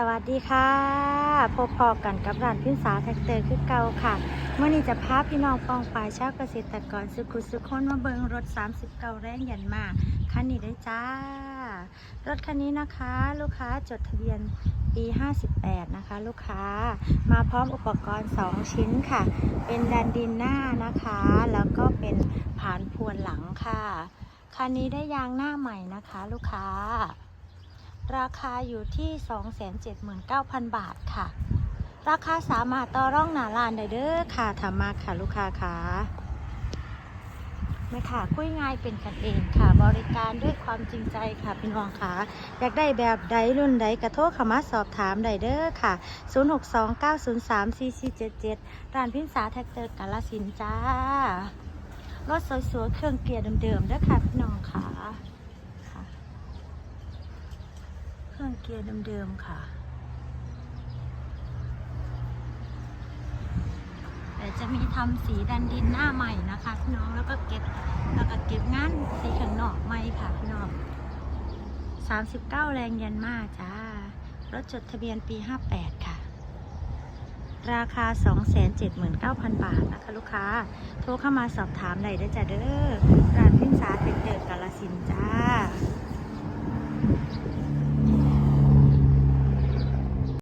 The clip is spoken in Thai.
สวัสดีค่ะพบพอกันกับร้านพิ้นสาแท็กเตอร์คือเก่าค่ะเมื่อนี้จะพาพี่น้องปองปายชาวเกษตรกรสุขุสุขคนมาเบิงรถ 30 เก่าแรงยันมาคันนี้ได้จ้า รถคันนี้นะคะ ลูกค้าจดทะเบียนปี 58 นะคะ ลูกค้ามาพร้อมอุปกรณ์ 2 ชิ้นค่ะ เป็นดันดินหน้านะคะ แล้วก็เป็นผานพวนหลังค่ะคันนี้ได้ยางหน้าใหม่นะคะ ลูกค้า ราคาอยู่ที่ 279,000 บาทค่ะ ราคาสามารถต่อร่องหนาลานได้เด้อค่ะถามมาค่ะลูกค้าค่ะไม่ค่ะคุยง่ายเป็นกันเองค่ะ บริการด้วยความจริงใจค่ะพี่น้องค่ะ อยากได้แบบใดรุ่นใดกระโทรเข้ามาสอบถามได้เด้อค่ะ 0629034477 ร้านพินสาแท็กเตอร์กาลสินจ้ารถสวยๆเครื่องเกียร์เดิมๆเด้อค่ะพี่น้องค่ะ เครื่องเกียร์เดิมๆค่ะ แต่จะมีทำสีดันดินหน้าใหม่นะคะพี่น้องแล้วก็เก็บแล้วก็เก็บงานสีข้างนอกใหม่ค่ะพี่น้อง39แรงยันมาจ้ารถจดทะเบียนปี58ค่ะ ราคา279,000บาทนะคะลูกค้า โทรเข้ามาสอบถามได้ได้จ้ะเด้อร้านพิมพ์สาเต็กเดิกกาลสินจ้า